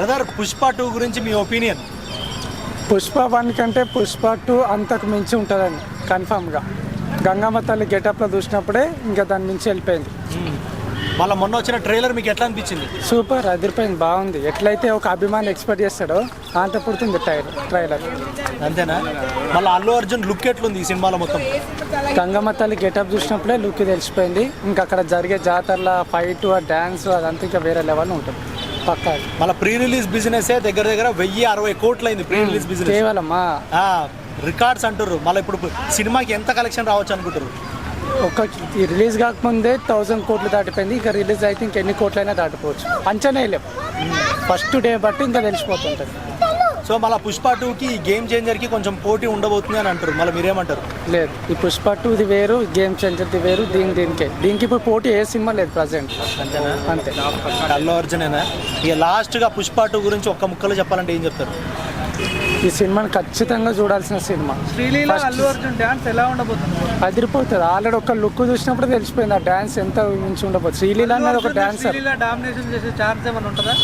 Brother Pushpa two గురించి మీ opinion? Pushpa one కంటే Pushpa two అంతకు మించి ఉంటుందండి కన్ఫామ్గా. గంగమ్మ తల్లి గెటప్లో చూసినప్పుడే ఇంకా దాని మించి వెళ్ళిపోయింది. మళ్ళీ మొన్న వచ్చిన ట్రైలర్ మీకు ఎట్లా అనిపించింది? సూపర్ అదిరిపోయింది బాగుంది. ఎట్లయితే ఒక అభిమాని ఎక్స్పెక్ట్ చేస్తాడో అంత పుడుతుంది ట్రైలర్ ట్రైలర్. అంతేనా? మళ్ళీ అల్లు అర్జున్ లుక్ ఎట్లుంది ఈ సినిమాలో మొత్తం? గంగమ్మ తల్లి గెటప్ చూసినప్పుడే లుక్ తెలిసిపోయింది. ఇంకా అక్కడ జరిగే జాతరల ఫైట్ ఆ డ్యాన్స్ అదంతా ఇంకా వేరే లెవెల్ ఉంటుంది. పక్కా. మళ్ళీ ప్రీ రిలీజ్ బిజినెస్ దగ్గర దగ్గర వెయ్యి అరవై కోట్లు అయింది ప్రీ రిలీజ్ బిజినెస్ కేవలం ఆ, రికార్డ్స్ అంటారు మళ్ళీ ఇప్పుడు సినిమాకి ఎంత కలెక్షన్ రావచ్చు అనుకుంటారు ఒక రిలీజ్ కాకముందే థౌజండ్ కోట్లు దాటిపోయింది. ఇంకా రిలీజ్ అయితే ఇంకెన్ని కోట్లైనా దాటిపోవచ్చు. అంచనా లేవు ఫస్ట్ డే బట్టి ఇంకా తెలిసిపోతుంటుంది. సో మళ్ళీ పుష్ప టూకి గేమ్ చేంజర్కి కొంచెం పోటీ ఉండబోతుంది అని అంటారు. మళ్ళీ మీరేమంటారు? లేదు. ఈ పుష్ప టూది వేరు గేమ్ చేంజర్ది వేరు దీని దీనికే. దీనికి ఇప్పుడు పోటీ ఏ సినిమా లేదు ప్రజెంట్. అంతేనా? అంతే. అల్లు అర్జునేనా? ఇక లాస్ట్గా పుష్ప టూ గురించి ఒక్క ముక్కలో చెప్పాలంటే ఏం చెప్తారు? ఈ సినిమాని ఖచ్చితంగా చూడాల్సిన సినిమా. అల్లు అర్జున్ డ్యాన్స్ ఎలా ఉండబోతుంది? అదిరిపోతుంది. ఆల్రెడీ ఒక లుక్ చూసినప్పుడు తెలిసిపోయింది ఆ డ్యాన్స్ ఎంత మించి ఉండబోతుంది. శ్రీలీల అన్నది ఒక డాన్సర్ శ్రీలీల డామినేషన్ చేసే ఛాన్స్ ఏమైనా ఉంటుందా?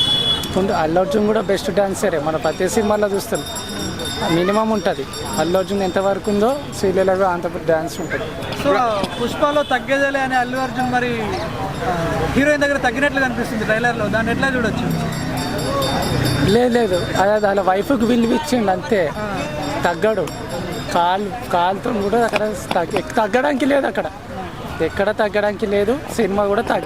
ఉంది అల్లు అర్జున్ కూడా బెస్ట్ డాన్సరే మన ప్రతి సినిమాలో చూస్తాం. మినిమం ఉంటుంది. అల్లు అర్జున్ ఎంతవరకు ఉందో శ్రీలీలలో అంత డ్యాన్స్ ఉంటుంది. సో పుష్పలో తగ్గేదేలే అని అల్లు అర్జున్ మరి హీరోయిన్ దగ్గర తగ్గినట్లు కనిపిస్తుంది ట్రైలర్లో. దాన్ని ఎట్లా చూడొచ్చు? లేదు లేదు. అదే అలా వైఫ్కి విలువ ఇచ్చిండు అంతే. తగ్గడు. కాలు కాలుతో కూడా అక్కడ తగ్గ- తగ్గడానికి లేదు అక్కడ. ఎక్కడ తగ్గడానికి లేదు సినిమా కూడా తగ్గ